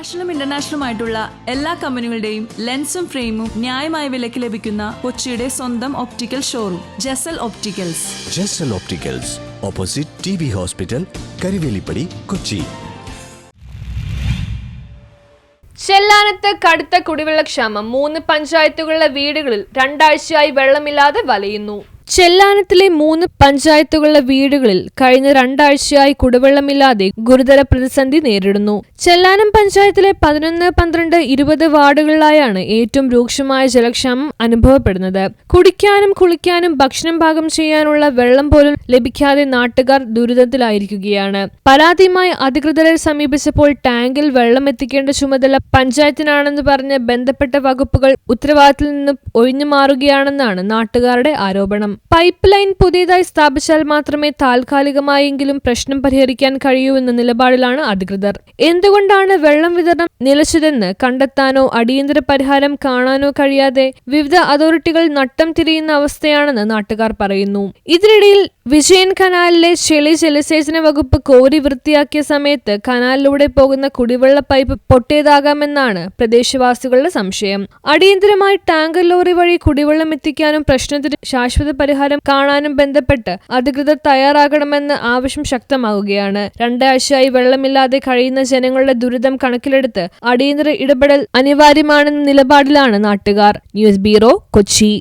നാഷണലും ഇന്റർനാഷണലും ആയിട്ടുള്ള എല്ലാ കമ്പനികളുടെയും ലെൻസും ഫ്രെയിമും ന്യായമായ വിലയ്ക്ക് ലഭിക്കുന്ന കൊച്ചിയുടെ സ്വന്തം optical showroom Jasal opticals Jasal opticals opposite T B hospital Karivelippady Kochi ചെല്ലാനത്ത് കടുത്ത കുടിവെള്ളക്ഷാമം. മൂന്ന് പഞ്ചായത്തുകളിലെ വീടുകളിൽ രണ്ടാഴ്ചയായി വെള്ളമില്ലാതെ വലയുന്നു. ചെല്ലാനത്തിലെ മൂന്ന് പഞ്ചായത്തുകളിലെ വീടുകളിൽ കഴിഞ്ഞ രണ്ടാഴ്ചയായി കുടിവെള്ളമില്ലാതെ ഗുരുതര പ്രതിസന്ധി നേരിടുന്നു. ചെല്ലാനം പഞ്ചായത്തിലെ പതിനൊന്ന് പന്ത്രണ്ട് ഇരുപത് വാർഡുകളിലായാണ് ഏറ്റവും രൂക്ഷമായ ജലക്ഷാമം അനുഭവപ്പെടുന്നത്. കുടിക്കാനും കുളിക്കാനും ഭക്ഷണം പാകം ചെയ്യാനുള്ള വെള്ളം പോലും ലഭിക്കാതെ നാട്ടുകാർ ദുരിതത്തിലായിരിക്കുകയാണ്. പരാതിയുമായി അധികൃതരെ സമീപിച്ചപ്പോൾ ടാങ്കിൽ വെള്ളം എത്തിക്കേണ്ട ചുമതല പഞ്ചായത്തിനാണെന്ന് പറഞ്ഞ് ബന്ധപ്പെട്ട വകുപ്പുകൾ ഉത്തരവാദിത്തത്തിൽ നിന്നും ഒഴിഞ്ഞു മാറുകയാണെന്നാണ് നാട്ടുകാരുടെ ആരോപണം. പൈപ്പ് ലൈൻ പുതിയതായി സ്ഥാപിച്ചാൽ മാത്രമേ താൽക്കാലികമായെങ്കിലും പ്രശ്നം പരിഹരിക്കാൻ കഴിയൂ എന്ന നിലപാടിലാണ് അധികൃതർ. എന്തുകൊണ്ടാണ് വെള്ളം വിതരണം നിലച്ചതെന്ന് കണ്ടെത്താനോ അടിയന്തര പരിഹാരം കാണാനോ കഴിയാതെ വിവിധ അതോറിറ്റികൾ നട്ടം തിരിയുന്ന അവസ്ഥയാണെന്ന് നാട്ടുകാർ പറയുന്നു. ഇതിനിടയിൽ വിജയൻ കനാലിലെ ചെളി ജലസേചന വകുപ്പ് കോരി വൃത്തിയാക്കിയ സമയത്ത് കനാലിലൂടെ പോകുന്ന കുടിവെള്ള പൈപ്പ് പൊട്ടിയതാകാമെന്നാണ് പ്രദേശവാസികളുടെ സംശയം. അടിയന്തരമായി ടാങ്കർ ലോറി വഴി കുടിവെള്ളം എത്തിക്കാനും പ്രശ്നത്തിന് ശാശ്വത പരിഹാരം കാണാനും ബന്ധപ്പെട്ട് അധികൃതർ തയ്യാറാകണമെന്ന് ആവശ്യം ശക്തമാവുകയാണ്. രണ്ടാഴ്ചയായി വെള്ളമില്ലാതെ കഴിയുന്ന ജനങ്ങളുടെ ദുരിതം കണക്കിലെടുത്ത് അടിയന്തര ഇടപെടൽ അനിവാര്യമാണെന്ന നിലപാടിലാണ് നാട്ടുകാർ. News bureau Kochi.